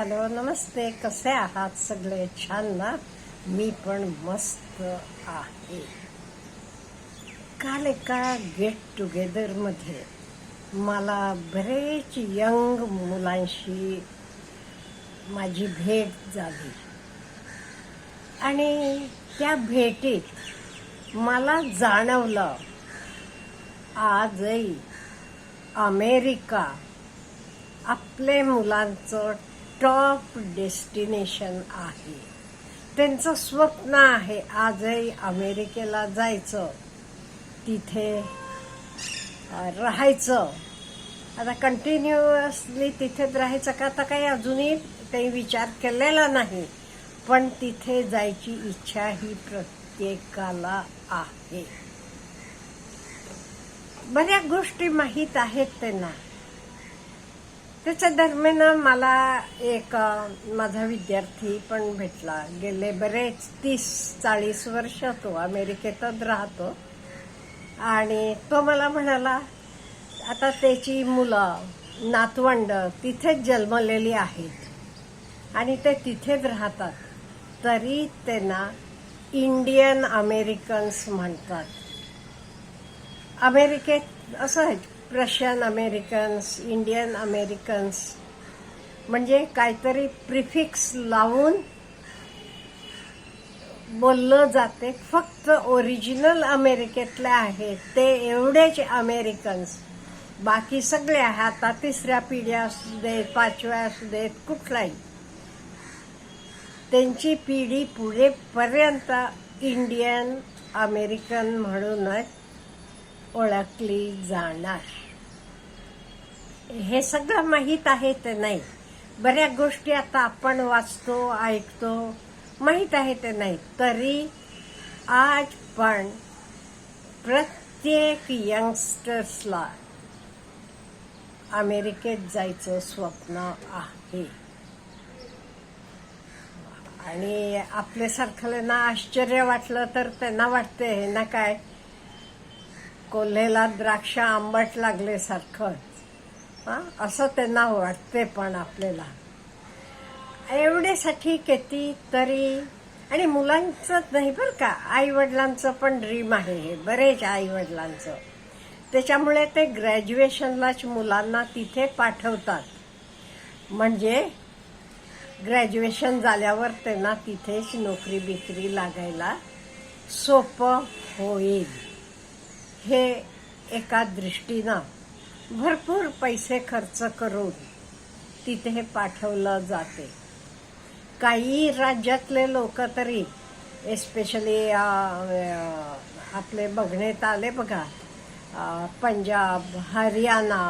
Hello नमस्ते. कसे आहात सगळे? छान ना? मी पण मस्त आहे. काल एका गेट टुगेदरमध्ये मला बरेच यंग मुलांशी माझी भेट झाली. आणि त्या भेटीत मला जाणवलं आजही अमेरिका आपले मुलांचं टॉप डेस्टिनेशन आहे. त्यांचं स्वप्न आहे आजही अमेरिकेला जायचं. तिथे राहायचं. आता कंटिन्युअसली तिथेच राहायचं का? आता काही अजूनही काही विचार केलेला नाही. पण तिथे जायची इच्छा ही प्रत्येकाला आहे. बऱ्याच गोष्टी माहीत आहेत त्यांना. त्याच्या दरम्यान मला एक माझा विद्यार्थी पण भेटला. गेले बरेच तीस चाळीस वर्ष तो अमेरिकेतच राहतो. आणि तो मला म्हणाला आता त्याची मुलं नातवंड तिथेच जन्मलेली आहेत. आणि ते तिथेच राहतात. तरी त्यांना इंडियन अमेरिकन्स म्हणतात. अमेरिकेत असं प्रशियन अमेरिकन्स इंडियन अमेरिकन्स म्हणजे काहीतरी प्रिफिक्स लावून बोललं जाते. फक्त ओरिजिनल अमेरिकेतले आहेत. ते एवढेच अमेरिकन्स बाकी सगळे आहे आता तिसऱ्या पिढ्या असू देत पाचव्या असू देत कुठलाही. त्यांची पिढी पुढेपर्यंत इंडियन अमेरिकन म्हणूनच ओळखली जाणार. हे सगळं माहीत आहे ते नाही. बऱ्याच गोष्टी आता आपण वाचतो ऐकतो माहीत आहे ते नाही. तरी आज पण प्रत्येक यंगस्टर्सला अमेरिकेत जायचं स्वप्न आहे. आणि आपल्यासारख्याला आश्चर्य वाटलं तर त्यांना वाटते हे ना काय? कोल्हेला द्राक्ष आंबट लागल्यासारखं हा असं त्यांना वाटते पण आपल्याला. एवढेसाठी किती तरी आणि मुलांचं नाही बरं का आई वडिलांचं पण ड्रीम आहे हे बरेच आई वडिलांचं त्याच्यामुळे ते ग्रॅज्युएशनलाच मुलांना तिथे पाठवतात. म्हणजे ग्रॅज्युएशन झाल्यावर त्यांना तिथेच नोकरी बिकरी लागायला सोपं होईल. हे एका दृष्टीनं भरपूर पैसे खर्च करून तिथे पाठवलं जाते. काही राज्यातले लोक तरी एस्पेशली आपले बघण्यात आले बघा पंजाब हरियाणा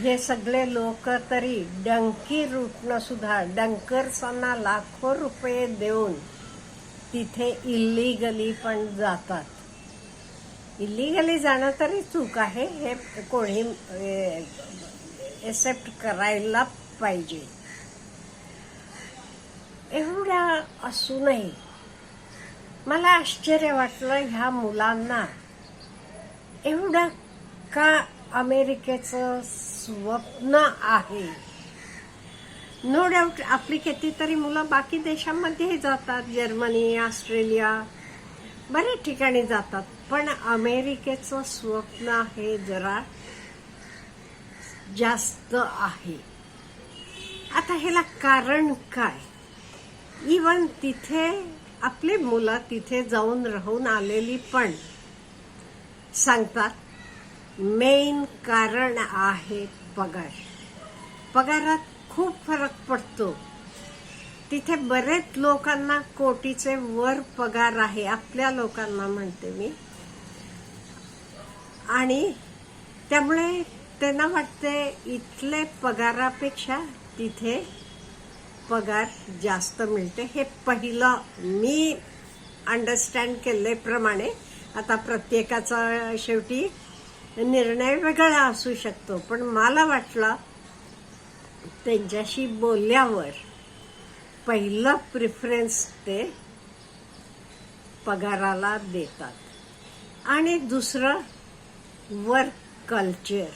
हे सगळे लोक तरी डंकी रूटनं सुद्धा डंकर्सांना लाखो रुपये देऊन तिथे इल्लीगली पण जातात. इलिगली जाणं तरी चूक आहे. हे कोणी एक्सेप्ट करायला पाहिजे. एवढ्या असूनही मला आश्चर्य वाटलं ह्या मुलांना. एवढं का अमेरिकेचं स्वप्न आहे? नो डाऊट आपली कितीतरी मुलं बाकी देशांमध्येही जातात. जर्मनी ऑस्ट्रेलिया बऱ्याच ठिकाणी जातात. पण अमेरिकेचं स्वप्न हे जरा जास्त आहे. आता ह्याला कारण काय? इवन तिथे आपली मुलं तिथे जाऊन राहून आलेली पण सांगतात मेन कारण आहे पगार. पगारात खूप फरक पडतो. तिथे बरेच लोकांना कोटीचे वर पगार आहे आपल्या लोकांना म्हणते मी. आणि त्यामुळे त्यांना वाटते इथले पगारापेक्षा तिथे पगार जास्त मिळते. हे पहिलं मी अंडरस्टँड केल्याप्रमाणे आता प्रत्येकाचा शेवटी निर्णय वेगळा असू शकतो. पण मला वाटलं त्यांच्याशी बोलल्यावर पहिलं प्रिफरन्स ते पगाराला देतात. आणि दुसरं वर्क कल्चर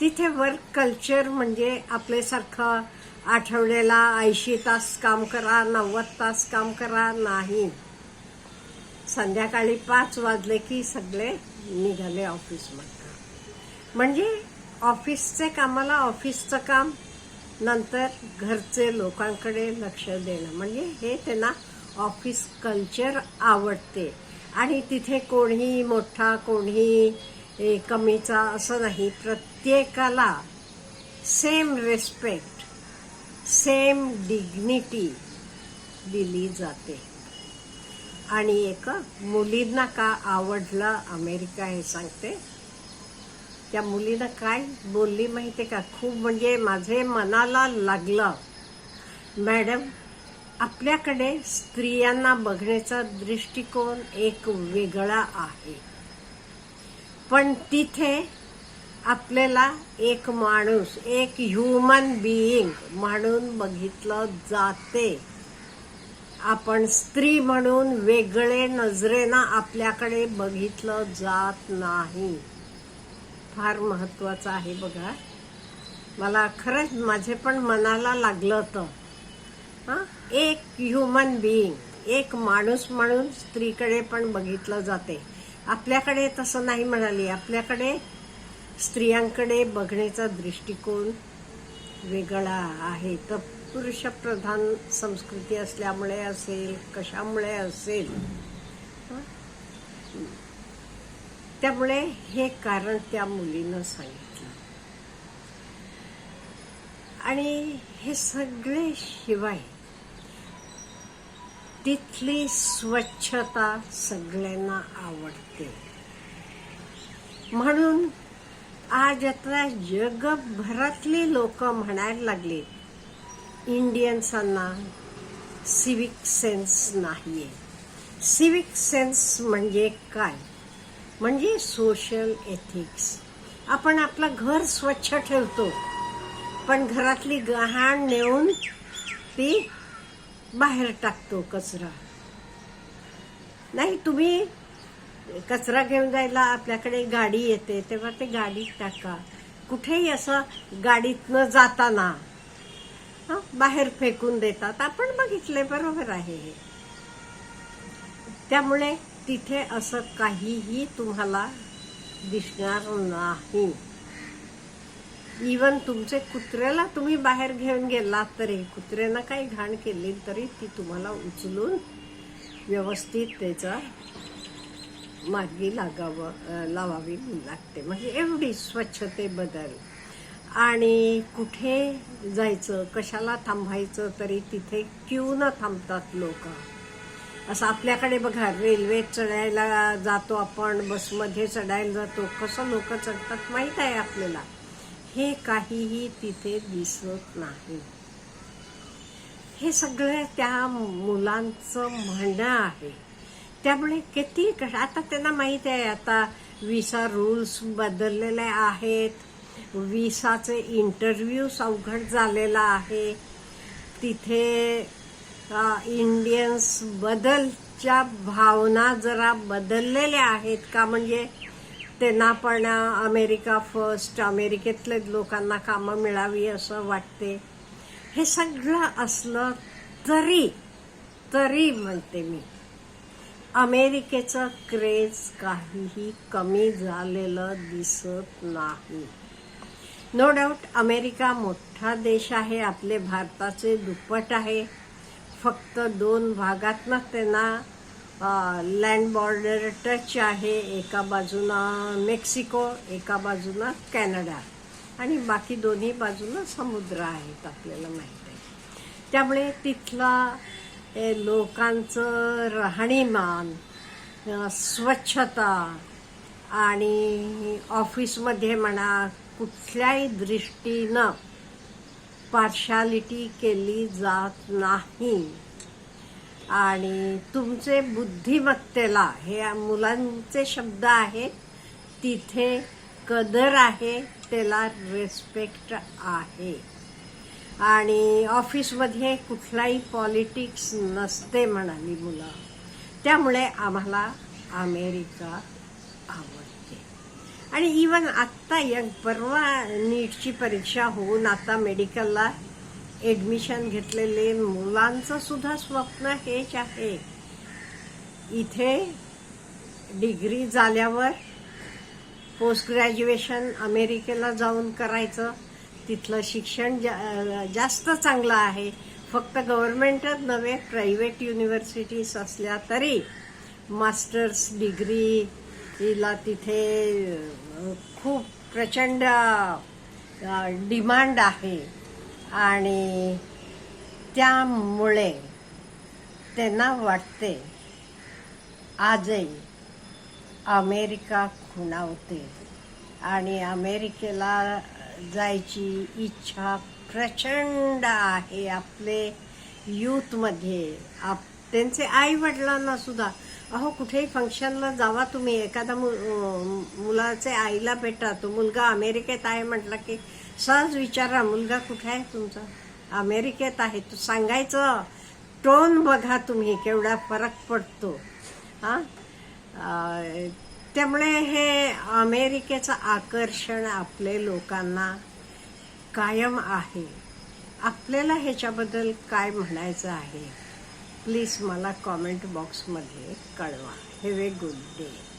तिथे वर्क कल्चर म्हणजे आपल्यासारखं आठवड्याला ऐंशी तास काम करा नव्वद तास काम करा नाही. संध्याकाळी पाच वाजले की सगळे निघाले ऑफिसमधनं म्हणजे ऑफिसचे कामाला ऑफिसचं काम नंतर घरचे लोकांकडे लक्ष देणं. म्हणजे हे त्यांना ऑफिस कल्चर आवडते. आणि तिथे कोणी मोठा कोणी कमीचा असं नाही. प्रत्येकाला सेम रेस्पेक्ट सेम डिग्निटी दिली जाते. आणि एक मुलींना का आवडलं अमेरिका हे सांगते. त्या मुलीनं काय बोलली माहिती का? खूप म्हणजे माझे मनाला लागलं. मॅडम आपल्याकडे स्त्रियांना बघण्याचा दृष्टिकोन एक वेगळा आहे. पण तिथे आपल्याला एक माणूस एक ह्युमन बिईंग म्हणून बघितलं जाते. आपण स्त्री म्हणून वेगळे नजरेनं आपल्याकडे बघितलं जात नाही. फार महत्वाचं आहे बघा. मला खरंच माझे पण मनाला लागलं होतं. हा? एक ह्युमन बिईंग एक माणूस म्हणून स्त्रीकडे पण बघितलं जाते. आपल्याकडे तसं नाही म्हणाली. आपल्याकडे स्त्रियांकडे बघण्याचा दृष्टिकोन वेगळा आहे. तर पुरुषप्रधान संस्कृती असल्यामुळे असेल कशामुळे असेल त्यामुळे हे कारण त्या मुलीनं सांगितलं. आणि हे सगळे शिवाय तिथली स्वच्छता सगळ्यांना आवडते. म्हणून आज आता जगभरातली लोक म्हणायला लागली इंडियन्सांना सिविक सेन्स नाहीये. सिविक सेन्स म्हणजे काय? म्हणजे सोशल एथिक्स आपण आपलं घर स्वच्छ ठेवतो. आपण घरातली गहाण नेऊन ती बाहेर टाकतो कचरा. नाही तुम्ही कचरा घेऊन जायला आपल्याकडे गाडी येते तेव्हा ते गाडीत टाका. कुठेही असं गाडीतनं जाताना हं, बाहेर फेकून देतात. आपण बघितले बरोबर आहे हे. त्यामुळे तिथे असं काहीही तुम्हाला दिसणार नाही. इवन तुमचे कुत्र्याला तुम्ही बाहेर घेऊन गेलात तरी कुत्र्यानं काही घाण केली तरी ती तुम्हाला उचलून व्यवस्थित त्याचा मार्गी लागावं लावावी लागते. म्हणजे एवढी स्वच्छतेबद्दल. आणि कुठे जायचं कशाला थांबायचं तरी तिथे क्यू न थांबतात लोक. असं आपल्याकडे बघा रेल्वेत चढायला जातो आपण बसमध्ये चढायला जातो कसं लोक चढतात माहीत आहे आपल्याला. हे काहीही तिथे दिसत नाही. हे सगळं त्या मुलांचं म्हणणं आहे. त्यामुळे किती आता त्यांना माहीत आहे आता विसा रूल्स बदललेले आहेत. विसाचे इंटरव्ह्यूज अवघड झालेला आहे. तिथे इंडियन्स बदलच्या भावना जरा बदललेल्या आहेत का? म्हणजे त्यांना पण अमेरिका फर्स्ट अमेरिकेतले लोकांना कामं मिळावी असं वाटते. हे सगळं असलं तरी तरी म्हणते मी अमेरिकेचं क्रेज काहीही कमी झालेलं दिसत नाही. नो डाऊट अमेरिका मोठा देश आहे आपले भारताचे दुप्पट आहे. फक्त दोन भागातनं त्यांना लँड बॉर्डर टच आहे एका बाजूनं मेक्सिको एका बाजूनं कॅनडा आणि बाकी दोन्ही बाजूनं समुद्र आहेत आपल्याला माहीत आहे. त्यामुळे तिथला लोकांचं राहणीमान स्वच्छता आणि ऑफिसमध्ये म्हणा कुठल्याही दृष्टीनं पार्शालिटी केली जात नाही. आणि तुमचे बुद्धिमत्तेला हे मुलांचे शब्द आहेत तिथे कदर आहे त्याला रेस्पेक्ट आहे. आणि ऑफिसमध्ये कुठलाही पॉलिटिक्स नसते म्हणाली मुलं. त्यामुळे आम्हाला अमेरिका आवडते. आणि इवन आत्ता यंग परवा नीटची परीक्षा होऊन आता मेडिकलला ॲडमिशन घेतलेले मुलांचं सुद्धा स्वप्न हेच आहे. इथे डिग्री झाल्यावर पोस्ट ग्रॅज्युएशन अमेरिकेला जाऊन करायचं. तिथलं शिक्षण जा- जास्त चांगलं आहे. फक्त गव्हर्नमेंटच नव्हे प्रायव्हेट युनिव्हर्सिटीज असल्या तरी मास्टर्स डिग्री हिला तिथे खूप प्रचंड डिमांड आहे. आणि त्यामुळे त्यांना वाटते आजही अमेरिका खुणावते. आणि अमेरिकेला जायची इच्छा प्रचंड आहे आपले यूथमध्ये. आप त्यांचे आई वडिलांना सुद्धा. अहो कुठेही फंक्शनला जावा तुम्ही. एखादा मु मुलाचे आईला भेटा. तो मुलगा अमेरिकेत आहे म्हटला की सहज विचारा मुलगा कुठे आहे तुमचा? अमेरिकेत आहे. तू सांगायचं टोन बघा तुम्ही केवढा फरक पडतो. हा? त्यामुळे हे अमेरिकेचं आकर्षण आपले लोकांना कायम आहे. आपल्याला ह्याच्याबद्दल काय म्हणायचं आहे? प्लीज मला कॉमेंट बॉक्समध्ये कळवा. Have a good day